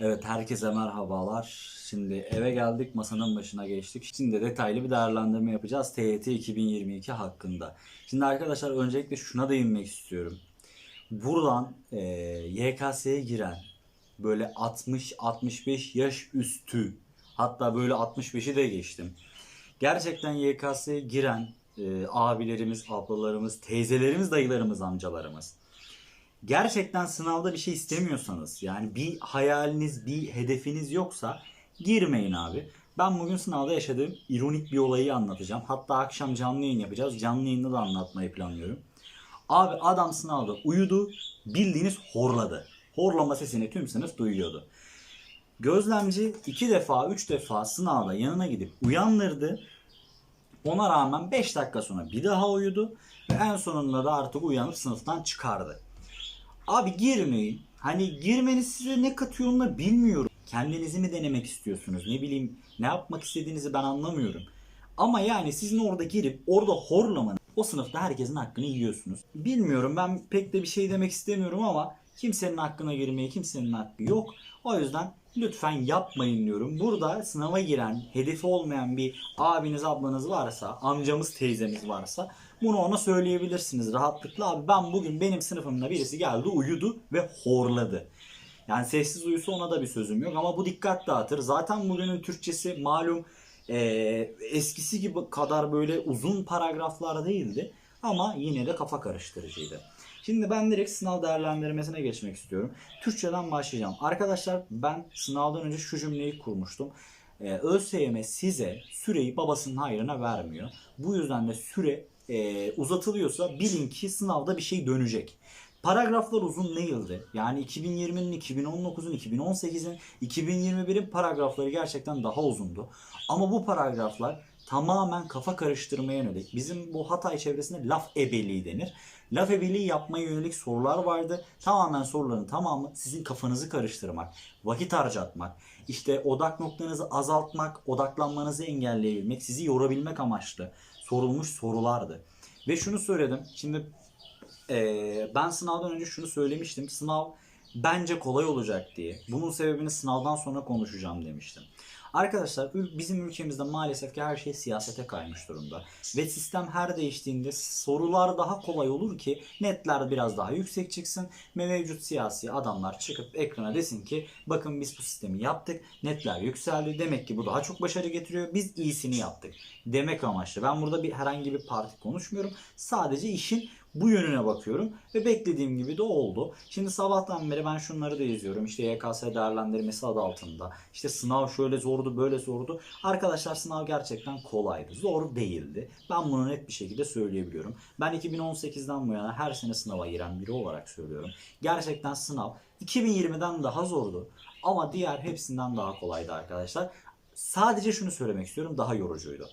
Evet herkese merhabalar. Şimdi eve geldik masanın başına geçtik. Şimdi detaylı bir değerlendirme yapacağız TYT 2022 hakkında. Şimdi arkadaşlar öncelikle şuna değinmek istiyorum. Buradan e, YKS'ye giren böyle 60-65 yaş üstü hatta böyle 65'i de geçtim. Gerçekten YKS'ye giren e, abilerimiz, ablalarımız, teyzelerimiz, dayılarımız, amcalarımız gerçekten sınavda bir şey istemiyorsanız yani bir hayaliniz, bir hedefiniz yoksa girmeyin abi. Ben bugün sınavda yaşadığım ironik bir olayı anlatacağım. Hatta akşam canlı yayın yapacağız. Canlı yayında da anlatmayı planlıyorum. Abi adam sınavda uyudu, bildiğiniz horladı. Horlama sesini tüm sınıf duyuyordu. Gözlemci iki defa, üç defa sınavda yanına gidip uyandırdı. Ona rağmen 5 dakika sonra bir daha uyudu ve en sonunda da artık uyanıp sınıftan çıkardı. Abi girmeyin. Hani girmeniz size ne katıyor onu bilmiyorum. Kendinizi mi denemek istiyorsunuz? Ne bileyim ne yapmak istediğinizi ben anlamıyorum. Ama yani sizin orada girip orada horlamanın o sınıfta herkesin hakkını yiyorsunuz. Bilmiyorum ben pek de bir şey demek istemiyorum ama kimsenin hakkına girmeye kimsenin hakkı yok. O yüzden lütfen yapmayın diyorum. Burada sınava giren, hedefi olmayan bir abiniz, ablanız varsa, amcamız, teyzemiz varsa bunu ona söyleyebilirsiniz rahatlıkla. Abi ben bugün benim sınıfımda birisi geldi, uyudu ve horladı. Yani sessiz uyusu ona da bir sözüm yok ama bu dikkat dağıtır. Zaten bugünün Türkçesi malum eee, eskisi gibi kadar böyle uzun paragraflar değildi. Ama yine de kafa karıştırıcıydı. Şimdi ben direkt sınav değerlendirmesine geçmek istiyorum. Türkçeden başlayacağım. Arkadaşlar ben sınavdan önce şu cümleyi kurmuştum. Ee, ÖSYM size süreyi babasının hayrına vermiyor. Bu yüzden de süre e, uzatılıyorsa bilin ki sınavda bir şey dönecek. Paragraflar uzun değildi. Yani 2020'nin, 2019'un, 2018'in, 2021'in paragrafları gerçekten daha uzundu. Ama bu paragraflar tamamen kafa karıştırmaya yönelik. Bizim bu Hatay çevresinde laf ebeliği denir. Laf ebeliği yapmaya yönelik sorular vardı. Tamamen soruların tamamı sizin kafanızı karıştırmak, vakit harcatmak, işte odak noktanızı azaltmak, odaklanmanızı engelleyebilmek, sizi yorabilmek amaçlı sorulmuş sorulardı. Ve şunu söyledim. Şimdi ee, ben sınavdan önce şunu söylemiştim. Sınav bence kolay olacak diye. Bunun sebebini sınavdan sonra konuşacağım demiştim. Arkadaşlar bizim ülkemizde maalesef ki her şey siyasete kaymış durumda. Ve sistem her değiştiğinde sorular daha kolay olur ki netler biraz daha yüksek çıksın ve mevcut siyasi adamlar çıkıp ekrana desin ki bakın biz bu sistemi yaptık netler yükseldi demek ki bu daha çok başarı getiriyor biz iyisini yaptık demek amaçlı. Ben burada bir herhangi bir parti konuşmuyorum sadece işin bu yönüne bakıyorum ve beklediğim gibi de oldu. Şimdi sabahtan beri ben şunları da yazıyorum. İşte YKS değerlendirmesi adı altında. İşte sınav şöyle zordu, böyle zordu. Arkadaşlar sınav gerçekten kolaydı. Zor değildi. Ben bunu net bir şekilde söyleyebiliyorum. Ben 2018'den bu yana her sene sınava giren biri olarak söylüyorum. Gerçekten sınav 2020'den daha zordu. Ama diğer hepsinden daha kolaydı arkadaşlar. Sadece şunu söylemek istiyorum. Daha yorucuydu.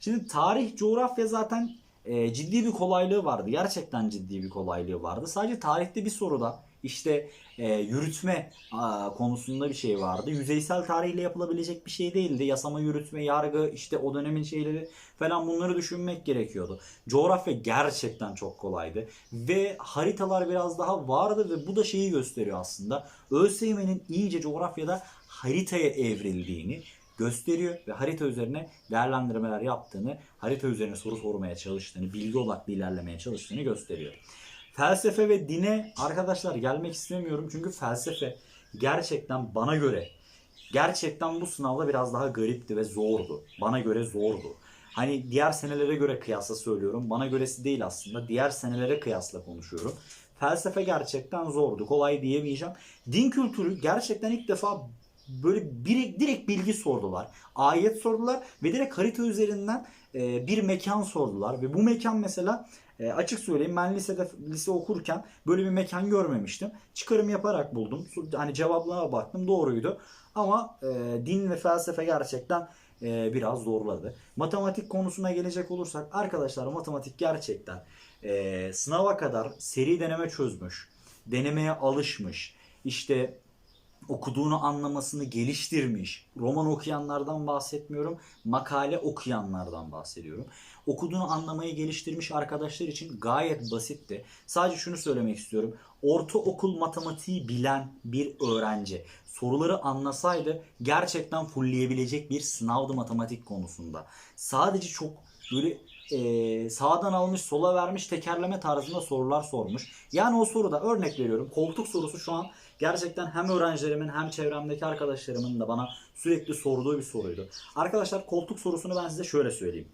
Şimdi tarih, coğrafya zaten e, ciddi bir kolaylığı vardı. Gerçekten ciddi bir kolaylığı vardı. Sadece tarihte bir soruda işte e, yürütme aa, konusunda bir şey vardı. Yüzeysel tarihle yapılabilecek bir şey değildi. Yasama, yürütme, yargı, işte o dönemin şeyleri falan bunları düşünmek gerekiyordu. Coğrafya gerçekten çok kolaydı. Ve haritalar biraz daha vardı ve bu da şeyi gösteriyor aslında. ÖSYM'nin iyice coğrafyada haritaya evrildiğini gösteriyor ve harita üzerine değerlendirmeler yaptığını, harita üzerine soru sormaya çalıştığını, bilgi odaklı ilerlemeye çalıştığını gösteriyor. Felsefe ve dine arkadaşlar gelmek istemiyorum çünkü felsefe gerçekten bana göre gerçekten bu sınavda biraz daha garipti ve zordu. Bana göre zordu. Hani diğer senelere göre kıyasla söylüyorum. Bana göresi değil aslında. Diğer senelere kıyasla konuşuyorum. Felsefe gerçekten zordu. Kolay diyemeyeceğim. Din kültürü gerçekten ilk defa böyle bir, direkt bilgi sordular. Ayet sordular ve direkt harita üzerinden e, bir mekan sordular. Ve bu mekan mesela e, açık söyleyeyim ben lisede lise okurken böyle bir mekan görmemiştim. Çıkarım yaparak buldum. Hani cevaplara baktım doğruydu. Ama e, din ve felsefe gerçekten e, biraz zorladı. Matematik konusuna gelecek olursak arkadaşlar matematik gerçekten e, sınava kadar seri deneme çözmüş. Denemeye alışmış. İşte okuduğunu anlamasını geliştirmiş. Roman okuyanlardan bahsetmiyorum. Makale okuyanlardan bahsediyorum. Okuduğunu anlamayı geliştirmiş arkadaşlar için gayet basitti. Sadece şunu söylemek istiyorum. Ortaokul matematiği bilen bir öğrenci soruları anlasaydı gerçekten fullleyebilecek bir sınavdı matematik konusunda. Sadece çok böyle e, sağdan almış sola vermiş tekerleme tarzında sorular sormuş. Yani o soruda örnek veriyorum koltuk sorusu şu an gerçekten hem öğrencilerimin hem çevremdeki arkadaşlarımın da bana sürekli sorduğu bir soruydu. Arkadaşlar koltuk sorusunu ben size şöyle söyleyeyim.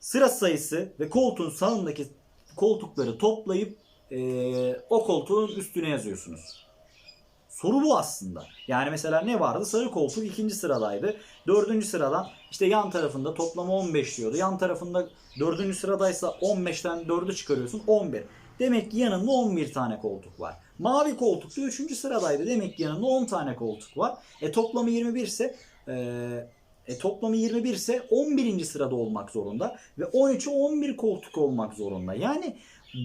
Sıra sayısı ve koltuğun sağındaki koltukları toplayıp e, o koltuğun üstüne yazıyorsunuz. Soru bu aslında. Yani mesela ne vardı? Sarı koltuk ikinci sıradaydı. Dördüncü sıradan işte yan tarafında toplamı 15 diyordu. Yan tarafında dördüncü sıradaysa 15'ten 4'ü çıkarıyorsun 11. Demek ki yanında 11 tane koltuk var. Mavi koltuk da 3. sıradaydı. Demek ki yanında 10 tane koltuk var. E toplamı 21 ise e, e, toplamı 21 ise 11. sırada olmak zorunda. Ve 13'ü 11 koltuk olmak zorunda. Yani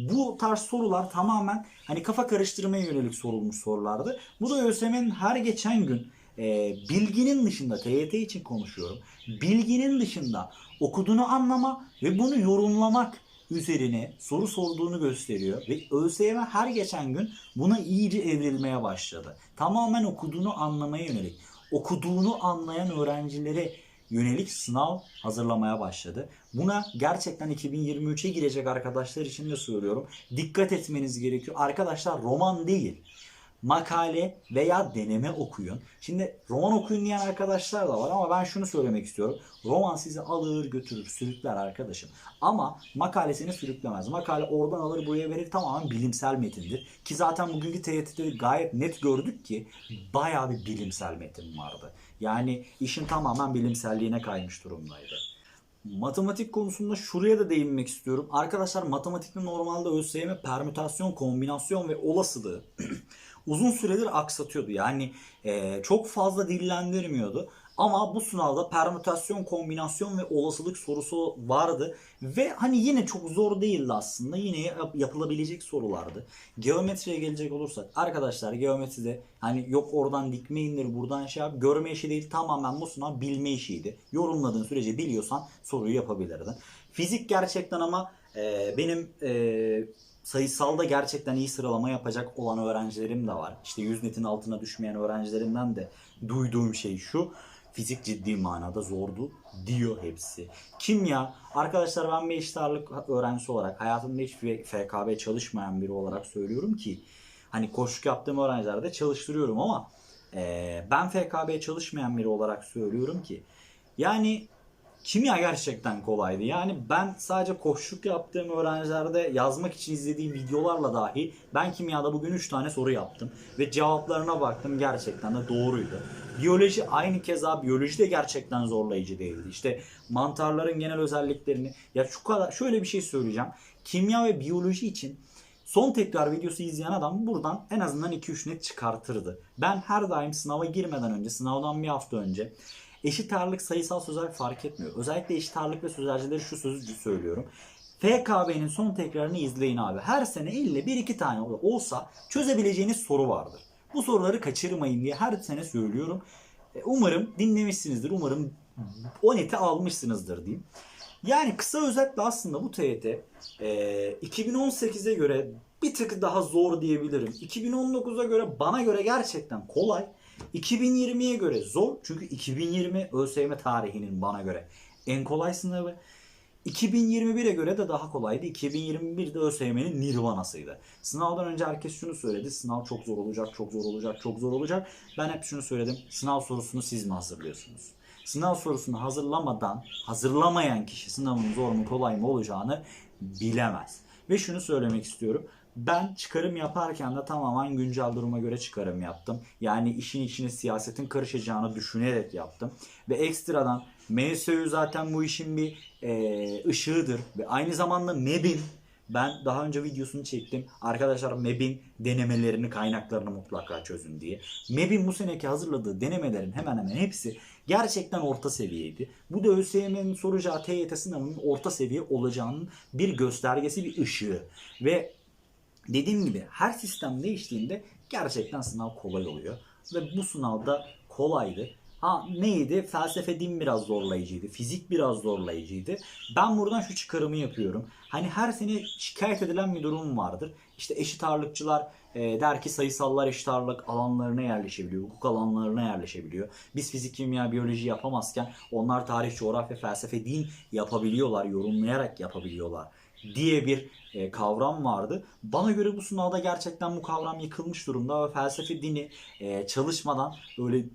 bu tarz sorular tamamen hani kafa karıştırmaya yönelik sorulmuş sorulardı. Bu da ÖSYM'nin her geçen gün e, bilginin dışında TYT için konuşuyorum. Bilginin dışında okuduğunu anlama ve bunu yorumlamak üzerine soru sorduğunu gösteriyor ve ÖSYM her geçen gün buna iyice evrilmeye başladı. Tamamen okuduğunu anlamaya yönelik. Okuduğunu anlayan öğrencilere yönelik sınav hazırlamaya başladı. Buna gerçekten 2023'e girecek arkadaşlar için de söylüyorum. Dikkat etmeniz gerekiyor. Arkadaşlar roman değil makale veya deneme okuyun. Şimdi roman okuyun diyen arkadaşlar da var ama ben şunu söylemek istiyorum. Roman sizi alır götürür, sürükler arkadaşım. Ama makale seni sürüklemez. Makale oradan alır buraya verir tamamen bilimsel metindir. Ki zaten bugünkü TYT'de gayet net gördük ki bayağı bir bilimsel metin vardı. Yani işin tamamen bilimselliğine kaymış durumdaydı. Matematik konusunda şuraya da değinmek istiyorum. Arkadaşlar matematikte normalde ÖSYM permütasyon, kombinasyon ve olasılığı uzun süredir aksatıyordu. Yani e, çok fazla dillendirmiyordu. Ama bu sınavda permütasyon, kombinasyon ve olasılık sorusu vardı. Ve hani yine çok zor değildi aslında. Yine yap- yapılabilecek sorulardı. Geometriye gelecek olursak arkadaşlar geometride hani yok oradan dikme indir buradan şey yap görme işi değil tamamen bu sınav bilme işiydi. Yorumladığın sürece biliyorsan soruyu yapabilirdin. Fizik gerçekten ama e, benim e, sayısalda gerçekten iyi sıralama yapacak olan öğrencilerim de var. İşte 100 netin altına düşmeyen öğrencilerimden de duyduğum şey şu. Fizik ciddi manada zordu diyor hepsi. Kimya, arkadaşlar ben bir eşit öğrencisi olarak hayatımda hiç FKB çalışmayan biri olarak söylüyorum ki hani koşuk yaptığım öğrencilerde çalıştırıyorum ama eee, ben FKB çalışmayan biri olarak söylüyorum ki yani Kimya gerçekten kolaydı. Yani ben sadece koşuk yaptığım öğrencilerde yazmak için izlediğim videolarla dahi ben kimyada bugün 3 tane soru yaptım. Ve cevaplarına baktım gerçekten de doğruydu. Biyoloji aynı keza biyoloji de gerçekten zorlayıcı değildi. İşte mantarların genel özelliklerini ya şu kadar şöyle bir şey söyleyeceğim. Kimya ve biyoloji için Son tekrar videosu izleyen adam buradan en azından 2-3 net çıkartırdı. Ben her daim sınava girmeden önce, sınavdan bir hafta önce Eşit ağırlık sayısal sözel fark etmiyor. Özellikle eşit ağırlık ve sözelcileri şu sözü söylüyorum. FKB'nin son tekrarını izleyin abi. Her sene ille bir iki tane olsa çözebileceğiniz soru vardır. Bu soruları kaçırmayın diye her sene söylüyorum. E, Umarım dinlemişsinizdir. Umarım o neti almışsınızdır diyeyim. Yani kısa özetle aslında bu TYT e, 2018'e göre bir tık daha zor diyebilirim. 2019'a göre bana göre gerçekten kolay. 2020'ye göre zor. Çünkü 2020 ÖSYM tarihinin bana göre en kolay sınavı. 2021'e göre de daha kolaydı. 2021 de ÖSYM'nin nirvanasıydı. Sınavdan önce herkes şunu söyledi. Sınav çok zor olacak, çok zor olacak, çok zor olacak. Ben hep şunu söyledim. Sınav sorusunu siz mi hazırlıyorsunuz? Sınav sorusunu hazırlamadan, hazırlamayan kişi sınavın zor mu kolay mı olacağını bilemez. Ve şunu söylemek istiyorum. Ben çıkarım yaparken de tamamen güncel duruma göre çıkarım yaptım. Yani işin içine siyasetin karışacağını düşünerek yaptım. Ve ekstradan MSU zaten bu işin bir e, ışığıdır. Ve aynı zamanda MEB'in ben daha önce videosunu çektim. Arkadaşlar MEB'in denemelerini, kaynaklarını mutlaka çözün diye. MEB'in bu seneki hazırladığı denemelerin hemen hemen hepsi gerçekten orta seviyeydi. Bu da ÖSYM'nin soracağı TYT sınavının orta seviye olacağının bir göstergesi, bir ışığı. Ve dediğim gibi her sistem değiştiğinde gerçekten sınav kolay oluyor. Ve bu sınavda kolaydı. Ha neydi? Felsefe din biraz zorlayıcıydı. Fizik biraz zorlayıcıydı. Ben buradan şu çıkarımı yapıyorum. Hani her sene şikayet edilen bir durum vardır. İşte eşit ağırlıkçılar e, der ki sayısallar eşit ağırlık alanlarına yerleşebiliyor. Hukuk alanlarına yerleşebiliyor. Biz fizik, kimya, biyoloji yapamazken onlar tarih, coğrafya, felsefe, din yapabiliyorlar. Yorumlayarak yapabiliyorlar diye bir e, kavram vardı. Bana göre bu sınavda gerçekten bu kavram yıkılmış durumda ve felsefe dini e, çalışmadan böyle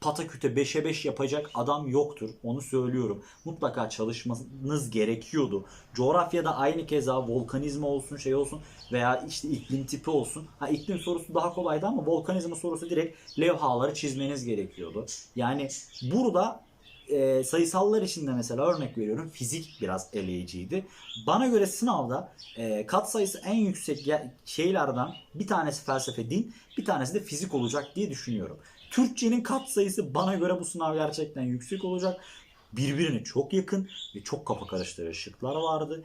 pataküte 5'e 5 yapacak adam yoktur. Onu söylüyorum. Mutlaka çalışmanız gerekiyordu. Coğrafyada aynı keza volkanizma olsun şey olsun veya işte iklim tipi olsun. Ha iklim sorusu daha kolaydı ama volkanizma sorusu direkt levhaları çizmeniz gerekiyordu. Yani burada e, sayısallar için de mesela örnek veriyorum fizik biraz eleyiciydi. Bana göre sınavda e, kat sayısı en yüksek şeylerden bir tanesi felsefe din, bir tanesi de fizik olacak diye düşünüyorum. Türkçenin kat sayısı bana göre bu sınav gerçekten yüksek olacak. Birbirine çok yakın ve çok kafa karıştırıcı şıklar vardı.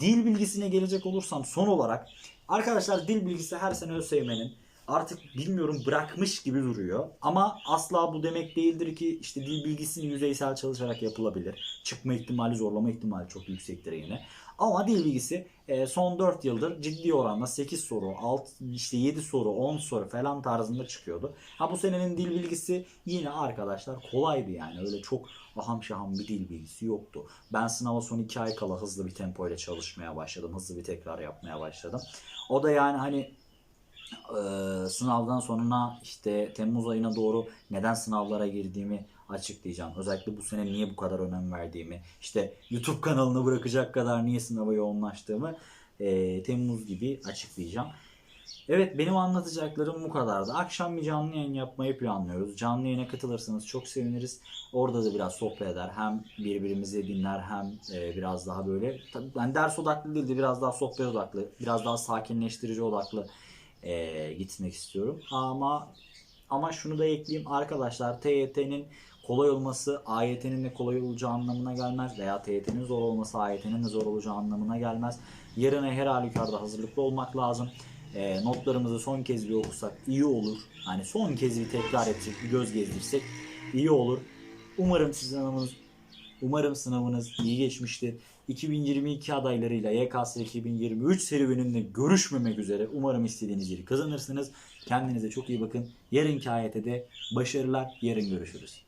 Dil bilgisine gelecek olursam son olarak arkadaşlar dil bilgisi her sene ÖSYM'nin artık bilmiyorum bırakmış gibi duruyor. Ama asla bu demek değildir ki işte dil bilgisini yüzeysel çalışarak yapılabilir. Çıkma ihtimali, zorlama ihtimali çok yüksektir yine. Ama dil bilgisi e, son 4 yıldır ciddi oranda 8 soru, 6, işte 7 soru, 10 soru falan tarzında çıkıyordu. Ha bu senenin dil bilgisi yine arkadaşlar kolaydı yani. Öyle çok aham şaham bir dil bilgisi yoktu. Ben sınava son 2 ay kala hızlı bir tempoyla çalışmaya başladım. Hızlı bir tekrar yapmaya başladım. O da yani hani sınavdan sonuna işte Temmuz ayına doğru neden sınavlara girdiğimi açıklayacağım. Özellikle bu sene niye bu kadar önem verdiğimi, işte YouTube kanalını bırakacak kadar niye sınava yoğunlaştığımı e, Temmuz gibi açıklayacağım. Evet benim anlatacaklarım bu kadardı. Akşam bir canlı yayın yapmayı planlıyoruz. Canlı yayına katılırsanız çok seviniriz. Orada da biraz sohbet eder. Hem birbirimizi dinler hem e, biraz daha böyle tabii ben ders odaklı değil de biraz daha sohbet odaklı, biraz daha sakinleştirici odaklı e, gitmek istiyorum. Ama ama şunu da ekleyeyim arkadaşlar TYT'nin kolay olması AYT'nin de kolay olacağı anlamına gelmez veya TYT'nin zor olması AYT'nin de zor olacağı anlamına gelmez. Yarına her halükarda hazırlıklı olmak lazım. E, notlarımızı son kez bir okusak iyi olur. Hani son kez bir tekrar etsek, bir göz gezdirsek iyi olur. Umarım sizin sınavınız Umarım sınavınız iyi geçmiştir. 2022 adaylarıyla YKS 2023 serüveninde görüşmemek üzere umarım istediğiniz yeri kazanırsınız. Kendinize çok iyi bakın. Yarınki ayete de başarılar. Yarın görüşürüz.